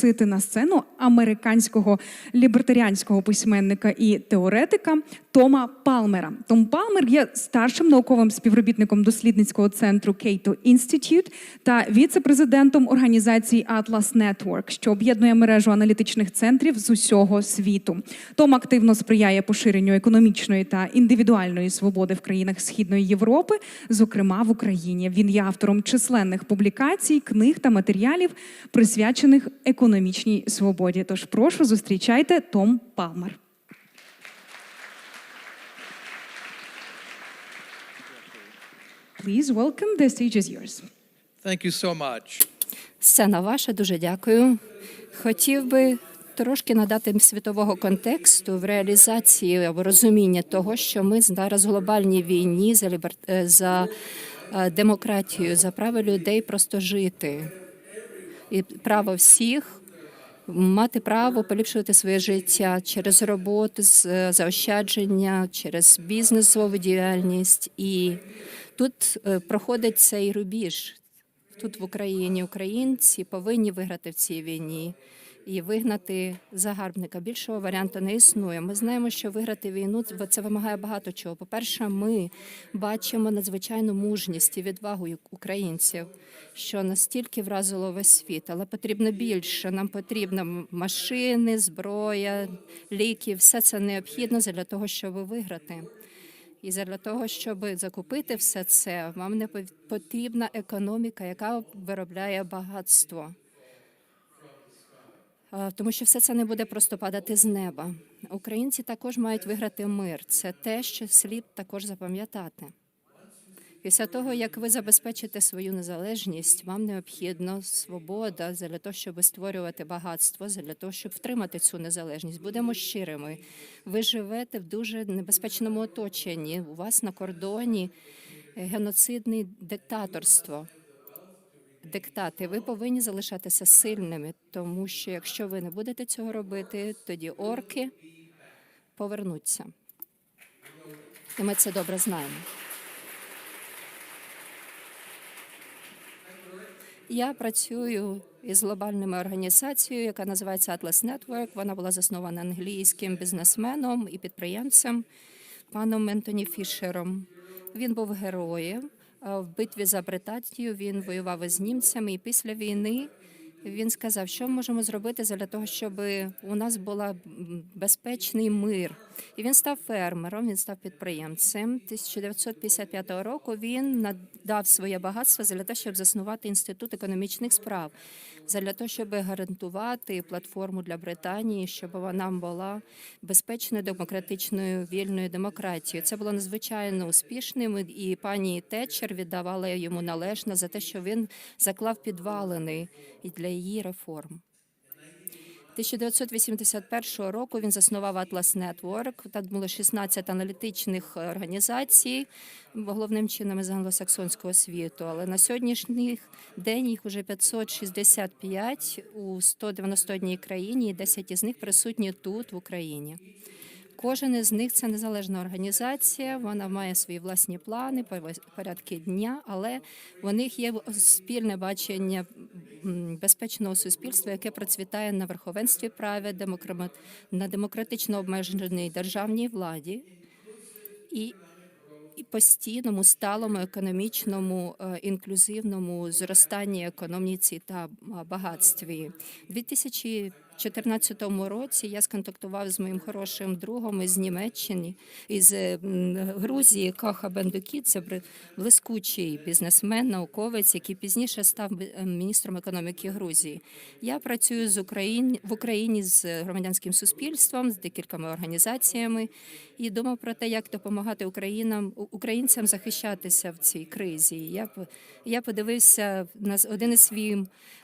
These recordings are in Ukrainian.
запросити на сцену американського лібертаріанського письменника і теоретика Тома Палмера. Том Палмер є старшим науковим співробітником дослідницького центру Cato Institute та віце-президентом організації Atlas Network, що об'єднує мережу аналітичних центрів з усього світу. Том активно сприяє поширенню економічної та індивідуальної свободи в країнах Східної Європи, зокрема в Україні. Він є автором численних публікацій, книг та матеріалів, присвячених економічній свободі. Тож прошу зустрічайте Том Палмер. Please welcome. The stage is yours. Thank you so much. Сцена ваша, дуже дякую. Хотів би трошки надати світового контексту в реалізації або розуміння того, що ми зараз в глобальній війні за лібер... е, за е, демократію, за право людей просто жити і право всіх мати право поліпшувати своє життя через роботу, е, заощадження, через бізнесову діяльність. І тут е, проходить цей рубіж. Тут в Україні українці повинні виграти в цій війні і вигнати загарбника. Більшого варіанту не існує. Ми знаємо, що виграти війну це- вимагає багато чого. По-перше, ми бачимо надзвичайну мужність і відвагу українців, що настільки вразило весь світ, але потрібно більше. Нам потрібно машини, зброя, ліки. Все це необхідно для того, щоб виграти. І для того, щоб закупити все це, вам не потрібна економіка, яка виробляє багатство. А, Тому що все це не буде просто падати з неба. Українці також мають виграти мир. Це те, що слід також запам'ятати. Після того, як ви забезпечите свою незалежність, вам необхідна свобода для того, щоб створювати багатство, для того, щоб втримати цю незалежність. Будемо щирими. Ви живете в дуже небезпечному оточенні. У вас на кордоні е, геноцидне диктаторство. Диктати, ви повинні залишатися сильними, тому що якщо ви не будете цього робити, тоді орки повернуться. І ми це добре знаємо. Я працюю із глобальною організацією, яка називається Atlas Network. Вона була заснована англійським бізнесменом і підприємцем паном Ентоні Фішером. Він був героєм. А В битві за Британію він воював із німцями, і після війни він сказав, що ми можемо зробити для того, щоб у нас був безпечний мир. І він став фермером, він став підприємцем. 1955 року він надав своє багатство для того, щоб заснувати інститут економічних справ, для того, щоб гарантувати платформу для Британії, щоб вона була безпечною, демократичною, вільною демократією. Це було надзвичайно успішним, і пані Тетчер віддавала йому належне за те, що він заклав підвалини для її реформ. 1981 року він заснував Atlas Network. Там було 16 аналітичних організацій, головним чином із англосаксонського світу. Але на сьогоднішній день їх уже 565 у 191 країні, і 10 із них присутні тут, в Україні. Кожен із них це незалежна організація. Вона має свої власні плани, порядки дня, але в них є спільне бачення безпечного суспільства, яке процвітає на верховенстві права, на демократично обмеженій державній владі і, і постійному сталому економічному е, інклюзивному зростанні економіці та багатстві. У 2014 році я сконтактував з моїм хорошим другом із Німеччини, із Грузії Каха Бендукіце, блискучий бізнесмен, науковець, який пізніше став е, міністром економіки Грузії. Я працюю з Україн в Україні з громадянським суспільством, з декількома організаціями і думав про те, як допомагати Українам українцям захищатися в цій кризі. Я я подивився на один із своїх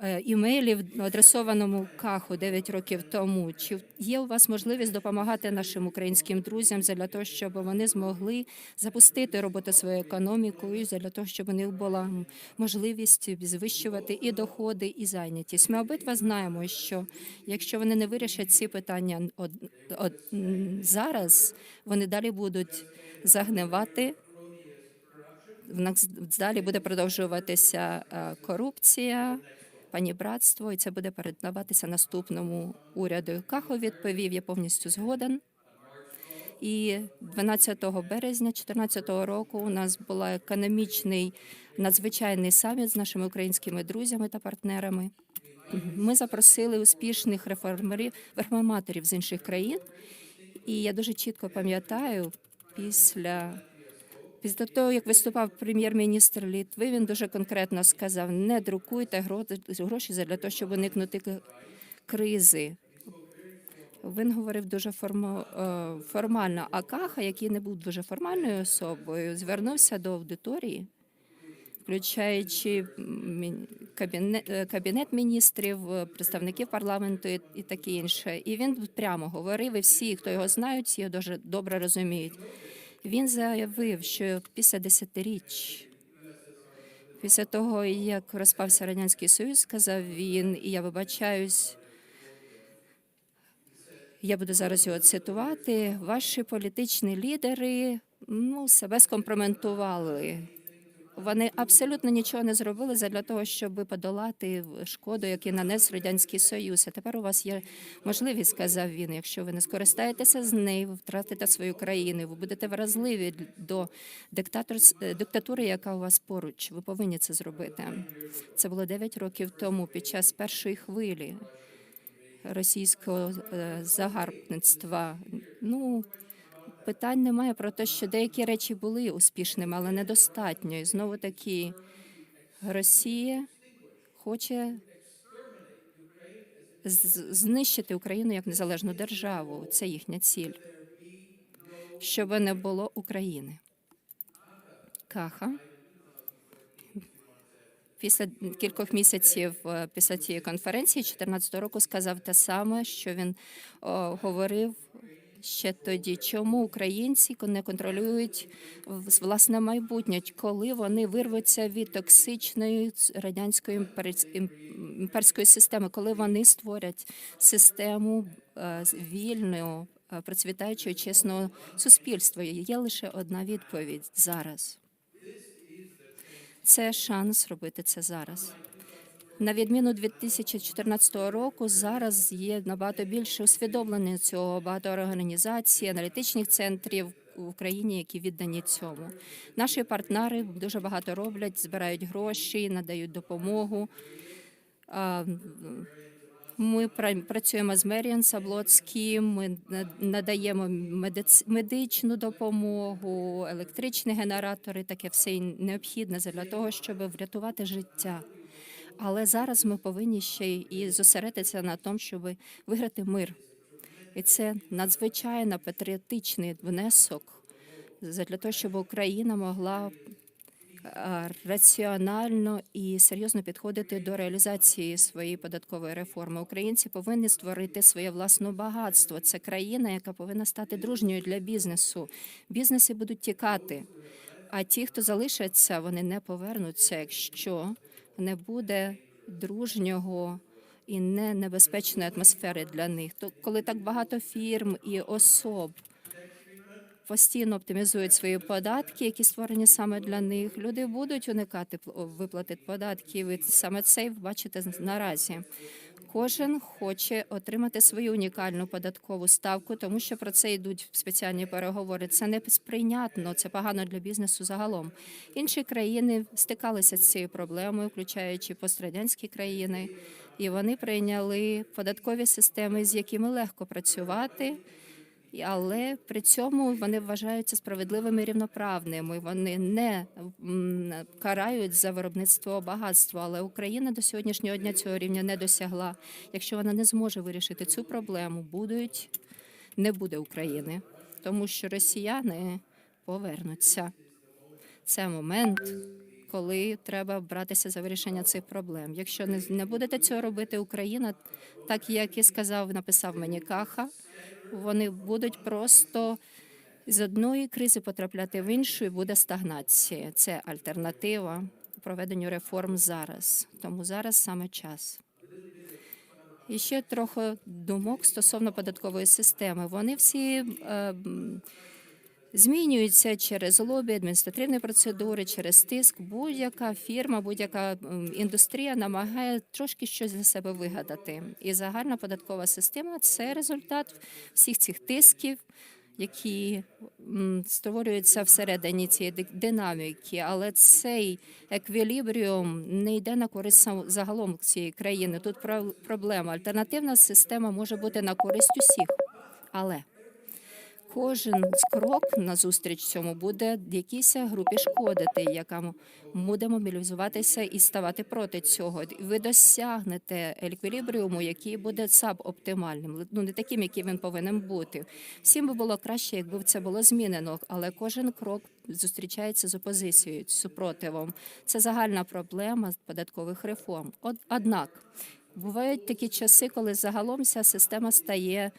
е, імейлів, адресованому Каху 9 років тому. Чи є у вас можливість допомагати нашим українським друзям для того, щоб вони змогли запустити роботу свою економіку, і для того, щоб у них була можливість підвищувати і доходи, і зайнятість. Ми обидва знаємо, що якщо вони не вирішать ці питання од, од, зараз, вони далі будуть загнивати. В нас далі буде продовжуватися е, корупція, панібратство, і це буде передаватися наступному уряду. Кахо відповів, я повністю згоден. І 12 березня 2014 року у нас був економічний надзвичайний саміт з нашими українськими друзями та партнерами. Ми запросили успішних реформерів, реформаторів з інших країн. І я дуже чітко пам'ятаю, після, після того, як виступав прем'єр-міністр Літви, він дуже конкретно сказав: не друкуйте гро- гроші для того, щоб уникнути кризи. Він говорив дуже е, формально. А Каха, який не був дуже формальною особою, звернувся до аудиторії, включаючи мін- кабінет, е, міністрів, е, представників парламенту і таке інше. І він прямо говорив, і всі, хто його знають, всі його дуже добре розуміють. Він заявив, що після десятиріч. Після того, як розпався Радянський Союз, сказав він, і я вибачаюсь, я буду зараз його цитувати. Ваші політичні лідери ну, себе скомпроментували. Вони абсолютно нічого не зробили для того, щоб подолати шкоду, яку нанес радянський союз. А тепер у вас є можливість, сказав він. Якщо ви не скористаєтеся з нею, ви втратите свою країну. Ви будете вразливі до диктатор... е, диктатури, яка у вас поруч. Ви повинні це зробити. Це було 9 років тому, під час першої хвилі російського е, загарбництва. Ну питань немає про те, що деякі речі були успішними, але недостатньо. І знову таки Росія хоче знищити Україну як незалежну державу. Це їхня ціль. Щоб не було України. Каха. Після кількох місяців е, після цієї конференції 2014 року сказав те саме, що він о, говорив ще тоді, чому українці не контролюють власне майбутнє, коли вони вирвуться від токсичної радянської імперської системи, коли вони створять систему е, вільного, е, процвітаючого, чесного суспільства. Є лише одна відповідь зараз. Це шанс робити це зараз. На відміну 2014 року, зараз є набагато більше усвідомлення цього багато організацій, аналітичних центрів в Україні, які віддані цьому. Наші партнери дуже багато роблять, збирають гроші, надають допомогу. Ми пра- працюємо з Меріан Саблоцьким, ми надаємо медичну допомогу, електричні генератори, таке все необхідне для того, щоб врятувати життя. Але зараз ми повинні ще і зосередитися на тому, щоб виграти мир. І це надзвичайно патріотичний внесок для того, щоб Україна могла е, раціонально і серйозно підходити до реалізації своєї податкової реформи. Українці повинні створити своє власне багатство. Це країна, яка повинна стати дружньою для бізнесу. Бізнеси будуть тікати, а ті, хто залишаться, вони не повернуться, якщо не буде дружнього. І не небезпечної атмосфери для них. То коли так багато фірм і особ постійно оптимізують свої податки, які створені саме для них. Люди будуть уникати пл- виплати податків. І саме це бачите наразі. Кожен хоче отримати свою унікальну податкову ставку, тому що про це йдуть спеціальні переговори. Це не сприйнятно, це погано для бізнесу загалом. Інші країни стикалися з цією проблемою, включаючи пострадянські країни, і вони прийняли податкові системи, з якими легко працювати. Але при цьому вони вважаються справедливими і рівноправними. Вони не карають за виробництво багатства. Але Україна до сьогоднішнього дня цього рівня не досягла. Якщо вона не зможе вирішити цю проблему, будуть не буде України, тому що росіяни повернуться. Це момент, коли треба братися за вирішення цих проблем. Якщо не, не будете цього робити, Україна, так як і сказав, написав мені Каха, вони будуть просто з одної кризи потрапляти в іншу, і буде стагнація. Це альтернатива проведенню реформ зараз. Тому зараз саме час. І ще трохи думок стосовно податкової системи. Вони всі е, Змінюються через лобі, адміністративні процедури, через тиск. Будь-яка фірма, будь-яка індустрія намагає трошки щось для себе вигадати. І загальна податкова система це результат всіх цих тисків, які створюються всередині цієї динаміки. Але цей еквілібріум не йде на користь загалом цієї країни. Тут проблема. Альтернативна система може бути на користь усіх. Але кожен крок назустріч цьому буде якійсь групі шкодити, яка буде мобілізуватися і ставати проти цього. Ви досягнете еквілібріуму, який буде саб-оптимальним, ну не таким, яким він повинен бути. Всім би було краще, якби це було змінено, але кожен крок зустрічається з опозицією, з супротивом. Це загальна проблема податкових реформ. Однак бувають такі часи, коли загалом вся система стає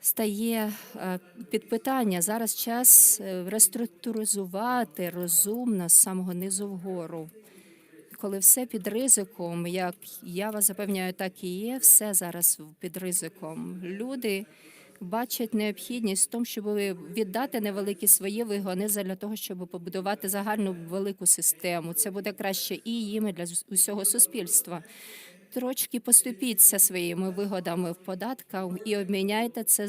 стає е, під питання. Зараз час е, реструктуризувати розумно з самого низу вгору. Коли все під ризиком, як я вас запевняю, так і є, все зараз під ризиком. Люди бачать необхідність в тому, щоб віддати невеликі свої вигони для того, щоб побудувати загальну велику систему. Це буде краще і їм, і для усього суспільства. Трошки поступіться своїми вигодами в податках і обміняйте це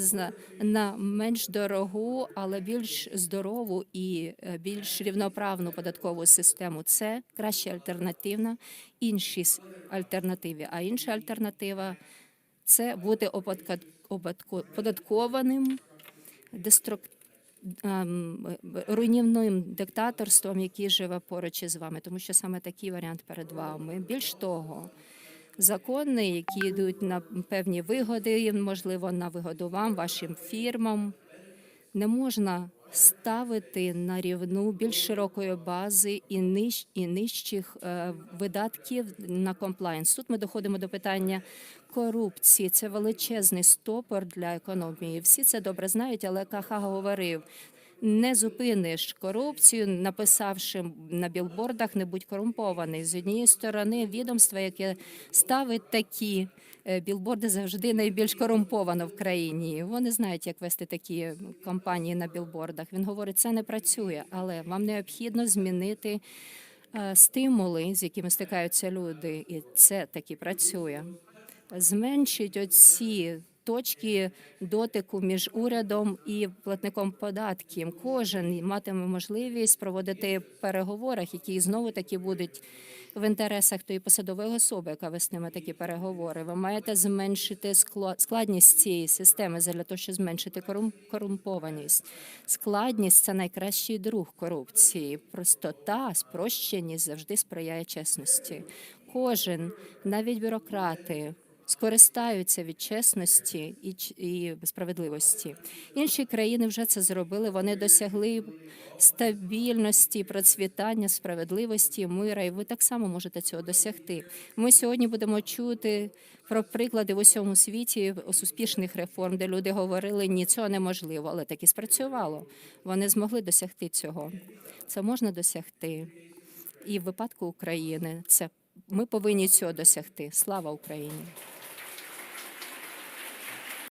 на, менш дорогу, але більш здорову і е, більш рівноправну податкову систему. Це краще альтернативна іншій альтернативі. А інша альтернатива це бути оподка- оподко- податкованим деструк... ем, руйнівним диктаторством, який живе поруч із вами, тому що саме такий варіант перед вами. Більш того, закони, які йдуть на певні вигоди, можливо, на вигоду вам, вашим фірмам, не можна ставити на рівну більш широкої бази і ниж, і нижчих е, видатків на комплайнс. Тут ми доходимо до питання корупції. Це величезний стопор для економії. Всі це добре знають, але Каха говорив. Не зупиниш корупцію, написавши на білбордах не будь корумпований. З однієї сторони, відомство, яке ставить такі е, білборди, завжди найбільш корумповано в країні. Вони знають, як вести такі кампанії на білбордах. Він говорить, це не працює, але вам необхідно змінити е, стимули, з якими стикаються люди, і це таки працює. Зменшить оці точки дотику між урядом і платником податків. Кожен матиме можливість проводити переговори, які знову таки будуть в інтересах тої посадової особи, яка вестиме такі переговори. Ви маєте зменшити складність цієї системи для того, щоб зменшити корум- корумпованість. Складність це найкращий друг корупції. Простота, спрощеність завжди сприяє чесності. Кожен, навіть бюрократи, скористаються від чесності і, справедливості. Інші країни вже це зробили. Вони досягли стабільності, процвітання, справедливості, мира. І ви так само можете цього досягти. Ми сьогодні будемо чути про приклади в усьому світі успішних реформ, де люди говорили, ні, цього неможливо, але так і спрацювало. Вони змогли досягти цього. Це можна досягти. І в випадку України це ми повинні цього досягти. Слава Україні!